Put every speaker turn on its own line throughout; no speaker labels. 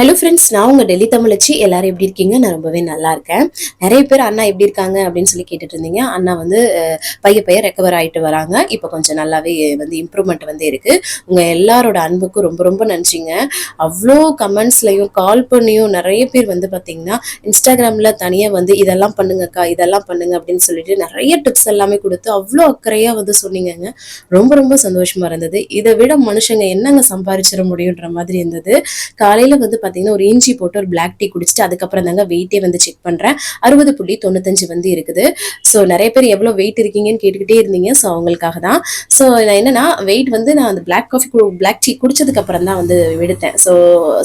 Hello friends நான் உங்கள் டெல்லி தமிழச்சி. எல்லாரும் எப்படி இருக்கீங்க? நான் ரொம்பவே நல்லா இருக்கேன். நிறைய பேர் அண்ணா எப்படி இருக்காங்க அப்படின்னு சொல்லி கேட்டுட்டு இருந்தீங்க அண்ணா வந்து பைய பைய ரெக்கவர் ஆயிட்டு வராங்க. இப்போ கொஞ்சம் நல்லாவே வந்து இம்ப்ரூவ்மெண்ட் வந்து இருக்கு. உங்க எல்லாரோட அன்புக்கும் ரொம்ப ரொம்ப நன்றிங்க. அவ்வளோ கமெண்ட்ஸ்லையும் கால் பண்ணியும் நிறைய பேர் வந்து பார்த்தீங்கன்னா இன்ஸ்டாகிராமில் தனியாக வந்து இதெல்லாம் பண்ணுங்கக்கா இதெல்லாம் பண்ணுங்க அப்படின்னு சொல்லிட்டு நிறைய டிப்ஸ் எல்லாமே கொடுத்து அவ்வளோ அக்கறையாக வந்து சொன்னீங்கங்க. ரொம்ப ரொம்ப சந்தோஷமா இருந்தது. இதை விட மனுஷங்க என்னங்க சம்பாரிச்சிட முடியுன்ற மாதிரி இருந்தது. காலையில் வந்து பார்த்தீங்கன்னா ஒரு இஞ்சி போட்டு ஒரு பிளாக் டீ குடிச்சிட்டு அதுக்கப்புறம் தாங்க வெயிட்டே வந்து செக் பண்றேன். அறுபது புள்ளி தொண்ணூத்தஞ்சு வந்து இருக்குது. ஸோ நிறைய பேர் எவ்வளோ வெயிட் இருக்கீங்கன்னு கேட்டுக்கிட்டே இருந்தீங்க. ஸோ அவங்களுக்காக தான். ஸோ என்னன்னா வெயிட் வந்து நான் அந்த பிளாக் காஃபி பிளாக் டீ குடிச்சதுக்கு அப்புறம் தான் வந்து எடுத்தேன். ஸோ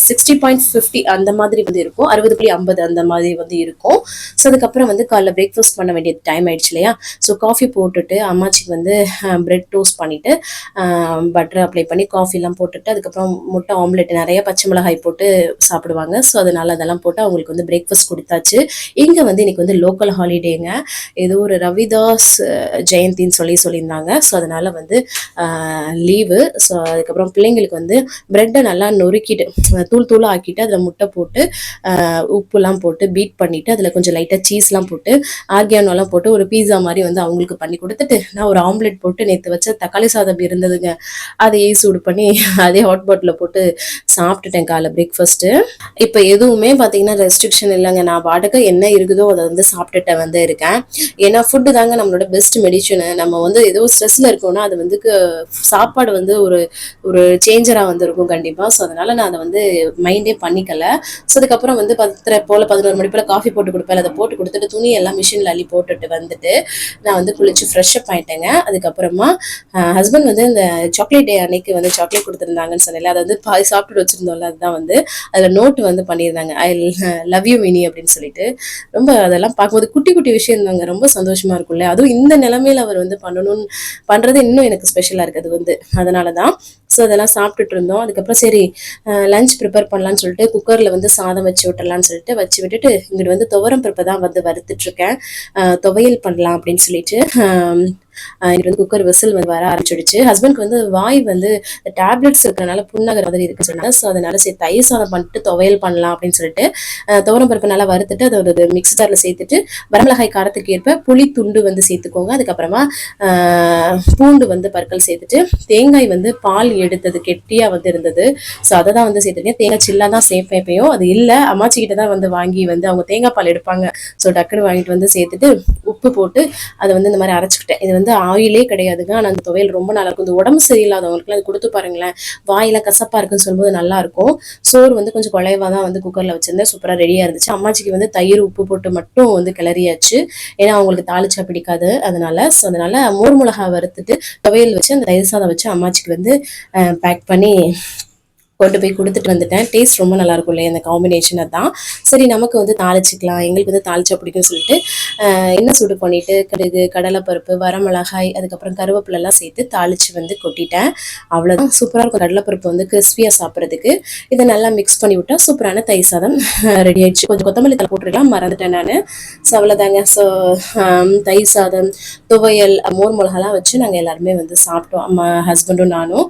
சிக்ஸ்டி பாயிண்ட் ஃபிஃப்டி அந்த மாதிரி வந்து இருக்கும். அறுபது புள்ளி ஐம்பது அந்த மாதிரி வந்து இருக்கும். ஸோ அதுக்கப்புறம் வந்து காலைல பிரேக்ஃபாஸ்ட் பண்ண வேண்டிய டைம் ஆயிடுச்சு இல்லையா? ஸோ காஃபி போட்டுட்டு அம்மாச்சிக்கு வந்து பிரெட் டோஸ்ட் பண்ணிட்டு பட்டர் அப்ளை பண்ணி காஃபிலாம் போட்டுட்டு அதுக்கப்புறம் முட்டை ஆம்லெட் நிறைய பச்சை மிளகாய் போட்டு சாப்பிடுவாங்க. ஸோ அதனால அதெல்லாம் போட்டு அவங்களுக்கு வந்து பிரேக்ஃபாஸ்ட் கொடுத்தாச்சு. இங்கே வந்து இன்றைக்கி வந்து லோக்கல் ஹாலிடேங்க ஏதோ ஒரு ரவிதாஸ் ஜெயந்தின்னு சொல்லி சொல்லியிருந்தாங்க. ஸோ அதனால் வந்து லீவு ஸோ அதுக்கப்புறம் பிள்ளைங்களுக்கு வந்து ப்ரெட்டை நல்லா நொறுக்கிட்டு தூள் தூளாக ஆக்கிட்டு அதில் முட்டை போட்டு உப்புலாம் போட்டு பீட் பண்ணிவிட்டு அதில் கொஞ்சம் லைட்டாக சீஸ்லாம் போட்டு ஆர்கியானோலாம் போட்டு ஒரு பீஸா மாதிரி வந்து அவங்களுக்கு பண்ணி கொடுத்துட்டு நான் ஒரு ஆம்லெட் போட்டு நேற்று வச்ச தக்காளி சாதம் இருந்ததுங்க. அதையே சூடு பண்ணி அதே ஹாட் பாட்டில் போட்டு சாப்பிட்டுட்டேன் காலை பிரேக்ஃபாஸ்ட்டு இப்போ எதுவுமே பார்த்தீங்கன்னா ரெஸ்ட்ரிக்ஷன் இல்லைங்க. நான் பாட்டுக்கு என்ன இருக்குதோ அதை வந்து சாப்பிட்டுட்டு வந்து இருக்கேன். ஏன்னா ஃபுட்டு தாங்க நம்மளோட பெஸ்ட் மெடிஷனு நம்ம வந்து ஏதோ ஸ்ட்ரெஸ்ல இருக்கோம்னா அது வந்து சாப்பாடு வந்து ஒரு ஒரு சேஞ்சராக வந்து இருக்கும் கண்டிப்பாக ஸோ அதனால நான் அதை வந்து மைண்டே பண்ணிக்கல. ஸோ அதுக்கப்புறம் வந்து பத்திர போல் பதினோரு மணி போல் காஃபி போட்டு கொடுப்பேன். அதை போட்டு கொடுத்துட்டு துணி எல்லாம் மிஷினில் அள்ளி போட்டுட்டு வந்துட்டு நான் வந்து குளிச்சு ஃப்ரெஷ் அப் ஆயிட்டேங்க. அதுக்கப்புறமா ஹஸ்பண்ட் வந்து இந்த சாக்லேட் டே அன்னைக்கு வந்து சாக்லேட் கொடுத்துருந்தாங்கன்னு சொன்னேன்ல. அதை வந்து பாதி சாப்பிட்டு வச்சிருந்தோம்ல. அதுதான் வந்து அதில் நோட்டு வந்து பண்ணியிருந்தாங்க. ஐ லவ் யூ மினி அப்படின்னு சொல்லிட்டு. ரொம்ப அதெல்லாம் பார்க்கும்போது குட்டி குட்டி விஷயம் தாங்க. ரொம்ப சந்தோஷமா இருக்கும்ல. அதுவும் இந்த நிலைமையில அவர் வந்து பண்ணணும்னு பண்றது இன்னும் எனக்கு ஸ்பெஷலா இருக்குது வந்து அதனால தான் ஸோ அதெல்லாம் சாப்பிட்டுட்டு இருந்தோம். அதுக்கப்புறம் சரி லஞ்ச் ப்ரிப்பேர் பண்ணலான்னு சொல்லிட்டு குக்கரில் வந்து சாதம் வச்சு விட்டுறலாம்னு சொல்லிட்டு வச்சு விட்டுட்டு இங்கிட்டு வந்து துவரம் பருப்பை தான் வந்து வறுத்துட்டு இருக்கேன் துவையல் பண்ணலாம் அப்படின்னு சொல்லிட்டு எனக்கு வந்து குக்கர் விசில் வந்து வர ஆரம்பிச்சிடுச்சு. ஹஸ்பண்ட்க்கு வந்து வாய் வந்து டேப்லெட்ஸ் இருக்கிறனால புண்ணகர் மாதிரி இருக்கு சொன்னாங்க. ஸோ அதனால சரி தயிர் சாதம் பண்ணிட்டு துவையல் பண்ணலாம் அப்படின்னு சொல்லிட்டு துவரம் பருப்பு நல்லா வறுத்துட்டு அதை ஒரு மிக்ஸி ஜாரில் சேர்த்துட்டு வரமிளகாய் காரத்துக்கு ஏற்ப புளி துண்டு வந்து சேர்த்துக்கோங்க. அதுக்கப்புறமா பூண்டு வந்து பற்கள் சேர்த்துட்டு தேங்காய் வந்து பால் எடுத்தது கெட்டியாக வந்து இருந்தது ஸோ அதை தான் வந்து சேர்த்துருக்கேன் தேங்காய் சில்லாக தான் சேர்ப்பேன் எப்பயும் அது இல்லை. அம்மாச்சி கிட்ட தான் வந்து வாங்கி வந்து அவங்க தேங்காய் பால் எடுப்பாங்க. ஸோ டக்குன்னு வாங்கிட்டு வந்து சேர்த்துட்டு உப்பு போட்டு அதை வந்து இந்த மாதிரி அரைச்சிக்கிட்டேன். இது வந்து ஆயிலே கிடையாதுங்க. ஆனால் அந்த துவையல் ரொம்ப நல்லா இருக்கும். இந்த உடம்பு சரியில்லாதவங்களுக்குலாம் அது கொடுத்து பாருங்களேன். வாயெல்லாம் கசப்பாக இருக்குன்னு சொல்லும்போது நல்லா இருக்கும். சோறு வந்து கொஞ்சம் குழைவா தான் வந்து குக்கரில் வச்சிருந்தேன். சூப்பராக ரெடியாக இருந்துச்சு. அம்மாச்சிக்கு வந்து தயிர் உப்பு போட்டு மட்டும் வந்து கிளறியாச்சு. ஏன்னா அவங்களுக்கு தாளிச்சா பிடிக்காது. அதனால ஸோ அதனால மோர் மிளகா வறுத்துட்டு துவையல் வச்சு அந்த தயிர் சாதம் வச்சு அம்மாச்சிக்கு வந்து பேக் பண்ணி கொண்டு போய் கொடுத்துட்டு வந்துட்டேன். டேஸ்ட் ரொம்ப நல்லா இருக்கும் இல்லையா இந்த காம்பினேஷனை தான் சரி நமக்கு வந்து தாளிச்சிக்கலாம். எங்களுக்கு வந்து தாளிச்சா பிடிக்கும்னு சொல்லிட்டு என்ன எண்ணெய் சூடு பண்ணிட்டு கடுகு கடலைப்பருப்பு வரமிளகாய் அதுக்கப்புறம் கருவேப்பிலை எல்லாம் சேர்த்து தாளிச்சு வந்து கொட்டிட்டேன். அவ்வளோதான் சூப்பராக இருக்கும். கடலைப்பருப்பு வந்து கிறிஸ்பியாக சாப்பிட்றதுக்கு. இதை நல்லா மிக்ஸ் பண்ணி விட்டா சூப்பரான தயிர் சாதம் ரெடி ஆயிடுச்சு. கொஞ்சம் கொத்தமல்லி தலை போட்டுருக்கலாம். மறந்துட்டேன் நான். ஸோ அவ்வளோதாங்க ஸோ தயிர் சாதம் துவையல் மோர் மிளகாலாம் வச்சு நாங்கள் எல்லாருமே வந்து சாப்பிட்டோம். அம்மா ஹஸ்பண்டும் நானும்.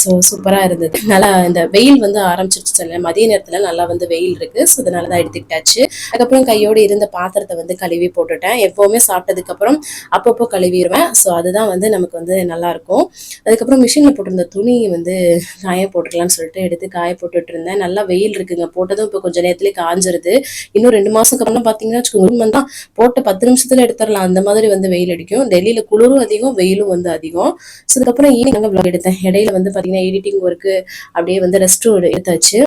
ஸோ சூப்பராக இருந்தது. நல்லா இந்த வெயில் வந்து ஆரம்பிச்சிருச்சு சொன்னேன். மதிய நேரத்தில் நல்லா வந்து வெயில் இருக்கு. ஸோ அதனால தான் எடுத்துக்கிட்டாச்சு. அதுக்கப்புறம் கையோடு இருந்த பாத்திரத்தை வந்து கழுவி போட்டுட்டேன். எப்போவுமே சாப்பிட்டதுக்கப்புறம் அப்பப்போ கழுவிடுவேன் ஸோ அதுதான் வந்து நமக்கு வந்து நல்லா இருக்கும். அதுக்கப்புறம் மிஷினில் போட்டிருந்த துணி வந்து காய போட்டுக்கலாம்னு சொல்லிட்டு எடுத்து காய போட்டுட்டு இருந்தேன். நல்லா வெயில் இருக்குங்க. போட்டதும் இப்போ கொஞ்சம் நேரத்துலேயே காஞ்சிருது. இன்னும் ரெண்டு மாசம் அப்புறம் பார்த்தீங்கன்னா வச்சுக்கோங்க தான் போட்ட பத்து நிமிஷத்துல எடுத்துடலாம். அந்த மாதிரி வந்து வெயில் அடிக்கும். டெல்லியில குளிரும் அதிகம் வெயிலும் வந்து அதிகம். ஸோ அதுக்கப்புறம் ஈவினிங் அங்கே எடுத்தேன். இடையில வந்து பார்த்தீங்கன்னா எடிட்டிங் அவருக்கு அப்படியே வந்து ரெஸ்ட்டும் எடுத்தாச்சு.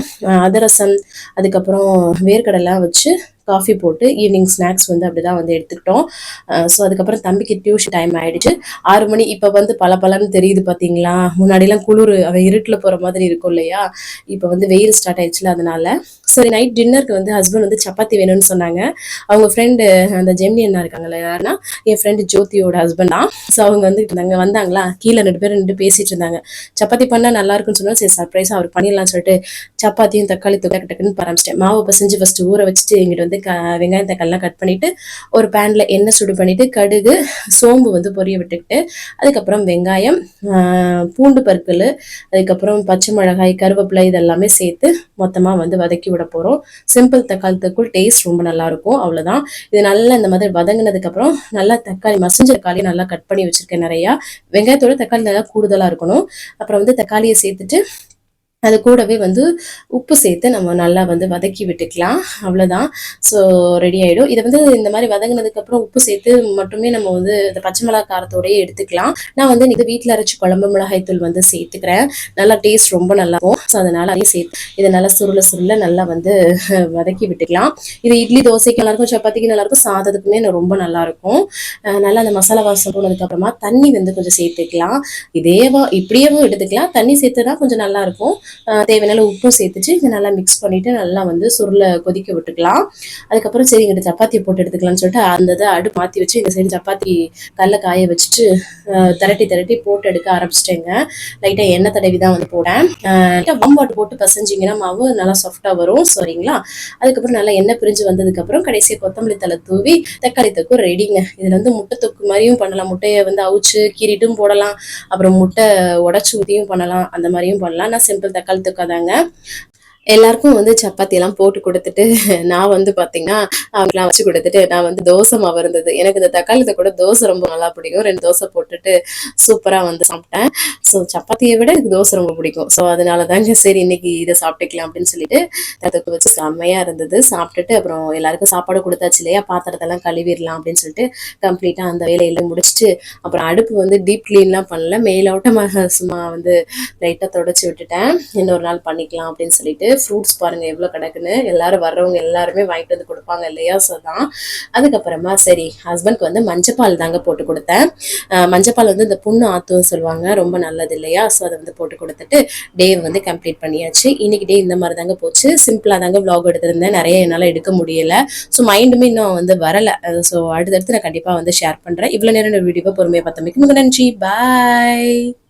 அதரசம் அதிரசம் அதுக்கப்புறம் வேர்க்கடலாம் வச்சு காஃபி போட்டு ஈவினிங் ஸ்நாக்ஸ் வந்து அப்படிதான் வந்து எடுத்துக்கிட்டோம். ஸோ அதுக்கப்புறம் தம்பிக்கு டியூஷன் டைம் ஆயிடுச்சு. ஆறு மணி இப்போ வந்து பல பலன்னு தெரியுது பார்த்தீங்களா முன்னாடிலாம் குளிர் அவன் இருட்டில் போகிற மாதிரி இருக்கும் இல்லையா? இப்போ வந்து வெயில் ஸ்டார்ட் ஆயிடுச்சுல அதனால. சரி நைட் டின்னருக்கு வந்து ஹஸ்பண்ட் வந்து சப்பாத்தி வேணும்னு சொன்னாங்க. அவங்க ஃப்ரெண்டு அந்த ஜெமினி அண்ணா இருக்காங்கல்ல யாருன்னா? என் ஃப்ரெண்டு ஜோதியோட ஹஸ்பண்ட் தான். ஸோ அவங்க வந்து நாங்கள் வந்தாங்களா? கீழே ரெண்டு பேரும் ரெண்டு பேசிட்டு இருந்தாங்க. சப்பாத்தி பண்ணால் நல்லா இருக்குன்னு சொன்னா சரி சர்ப்ரைஸாக அவர் பண்ணிடலாம்னு சொல்லிட்டு சப்பாத்தியும் தக்காளி தொகை டக்குன்னு ஆரம்பிச்சிட்டேன் மாவு பசஞ்சு ஃபர்ஸ்ட் ஊற வச்சுட்டு எங்கிட்ட வந்து க வெங்காயம் தக்காளிலாம் கட் பண்ணிவிட்டு ஒரு பேனில் எண்ணெய் சுடு பண்ணிவிட்டு கடுகு சோம்பு வந்து பொரிய விட்டுக்கிட்டு அதுக்கப்புறம் வெங்காயம் பூண்டு பற்கள் அதுக்கப்புறம் பச்சை மிளகாய் கருவேப்பிலை இதெல்லாமே சேர்த்து மொத்தமாக வந்து வதக்கி விட போகிறோம் சிம்பிள் தக்காளி டேஸ்ட் ரொம்ப நல்லாயிருக்கும் அவ்வளோதான் இது நல்லா இந்த மாதிரி வதங்கினதுக்கப்புறம் நல்லா தக்காளி மசிஞ்ச தக்காளி நல்லா கட் பண்ணி வச்சுருக்கேன் நிறையா. வெங்காயத்தோட தக்காளி நல்லா கூடுதலாக இருக்கணும். அப்புறம் வந்து தக்காளியை சேர்த்துட்டு அது கூடவே வந்து உப்பு சேர்த்து நம்ம நல்லா வந்து வதக்கி விட்டுக்கலாம். அவ்வளோதான் ஸோ ரெடி ஆகிடும் இதை வந்து இந்த மாதிரி வதங்கினதுக்கப்புறம் உப்பு சேர்த்து மட்டுமே நம்ம வந்து இந்த பச்சை மிளகா காரத்தோடையே எடுத்துக்கலாம். நான் வந்து இது வீட்டில் அரைச்சி குழம்பு மிளகாய் தூள் வந்து சேர்த்துக்கிறேன். நல்லா டேஸ்ட் ரொம்ப நல்லா இருக்கும். ஸோ அதனால் அதையும் சேர்த்து இதை நல்லா சுருள சுருள நல்லா வந்து வதக்கி விட்டுக்கலாம். இது இட்லி தோசைக்கு நல்லாயிருக்கும் சப்பாத்திக்கு நல்லாயிருக்கும் சாதத்துக்குமே ரொம்ப நல்லாயிருக்கும் நல்லா அந்த மசாலா வாசம் போனதுக்கப்புறமா தண்ணி வந்து கொஞ்சம் சேர்த்துக்கலாம். இதேவா இப்படியேவும் எடுத்துக்கலாம். தண்ணி சேர்த்து தான் கொஞ்சம் நல்லாயிருக்கும் தேவையான உப்பும் சேர்த்துட்டு இதை நல்லா மிக்ஸ் பண்ணிவிட்டு நல்லா வந்து சுருளை கொதிக்க விட்டுக்கலாம். அதுக்கப்புறம் சரி இங்கிட்ட சப்பாத்தி போட்டு எடுத்துக்கலாம்னு சொல்லிட்டு அந்த இதை அடுப்பு மாற்றி வச்சு இந்த சைடு சப்பாத்தி கல்ல காய வச்சுட்டு திரட்டி திரட்டி போட்டு எடுக்க ஆரம்பிச்சிட்டேங்க. லைட்டாக எண்ணெய் தடவி தான் வந்து போட்டேன் வாம்பாட்டு போட்டு பசஞ்சிங்கன்னா மாவு நல்லா சாஃப்டாக வரும் சரிங்களா? அதுக்கப்புறம் நல்லா எண்ணெய் பிரிஞ்சு வந்ததுக்கப்புறம் கடைசியாக கொத்தமல்லி தலை தூவி தக்காளி தொக்கு ரெடிங்க இதில் வந்து முட்டை தொக்கு மாதிரியும் பண்ணலாம். முட்டையை வந்து அவிச்சு கீறிட்டும் போடலாம். அப்புறம் முட்டை உடச்சி ஊற்றியும் பண்ணலாம். அந்த மாதிரியும் பண்ணலாம். நான் சிம்பிள் தக்காளி எல்லாருக்கும் வந்து சப்பாத்தி எல்லாம் போட்டு கொடுத்துட்டு நான் வந்து பார்த்தீங்கன்னா அவங்களாம் வச்சு கொடுத்துட்டு நான் வந்து தோசை மாவு இருந்தது. எனக்கு இந்த தக்காளி கூட தோசை ரொம்ப நல்லா பிடிக்கும். ரெண்டு தோசை போட்டுட்டு சூப்பராக வந்து சாப்பிட்டேன். ஸோ சப்பாத்தியை விட எனக்கு தோசை ரொம்ப பிடிக்கும். ஸோ அதனால தாங்க சரி இன்னைக்கு இதை சாப்பிட்டுக்கலாம் அப்படின்னு சொல்லிட்டு தத்துக்கு வச்சு செம்மையாக இருந்தது. சாப்பிட்டுட்டு அப்புறம் எல்லாருக்கும் சாப்பாடு கொடுத்தாச்சு இல்லையா? பாத்திரத்தெல்லாம் கழுவிடலாம் அப்படின்னு சொல்லிட்டு கம்ப்ளீட்டாக அந்த வேலையில முடிச்சுட்டு அப்புறம் அடுப்பு வந்து டீப் கிளீன்லாம் பண்ணல. மேலோட்டமாக சும்மா வந்து லைட்டாக தொடச்சி விட்டுட்டேன். இன்னொரு நாள் பண்ணிக்கலாம் அப்படின்னு சொல்லிட்டு ஃப்ரூட்ஸ் பாருங்கள் எவ்வளோ கிடக்குன்னு. எல்லாரும் வர்றவங்க எல்லாருமே வாங்கிட்டு வந்து கொடுப்பாங்க இல்லையா? ஸோ தான் அதுக்கப்புறமா சரி ஹஸ்பண்ட்க்கு வந்து மஞ்சப்பால் தாங்க போட்டு கொடுத்தேன். மஞ்சப்பால் வந்து இந்த புண்ணு ஆத்தும் சொல்லுவாங்க ரொம்ப நல்லது இல்லையா? ஸோ அதை வந்து போட்டு கொடுத்துட்டு டே வந்து கம்ப்ளீட் பண்ணியாச்சு. இன்னைக்கு டே இந்த மாதிரி தாங்க போச்சு. சிம்பிளாக தாங்க வ்ளாக் எடுத்திருந்தேன். நிறைய என்னால் எடுக்க முடியல. ஸோ மைண்டுமே இன்னும் வந்து வரலை. ஸோ அடுத்தடுத்து நான் கண்டிப்பாக வந்து ஷேர் பண்ணுறேன் இவ்வளோ நேரம் வீடியோவை பொறுமையாக பார்த்தமைக்கு மிக நன்றி. பாய்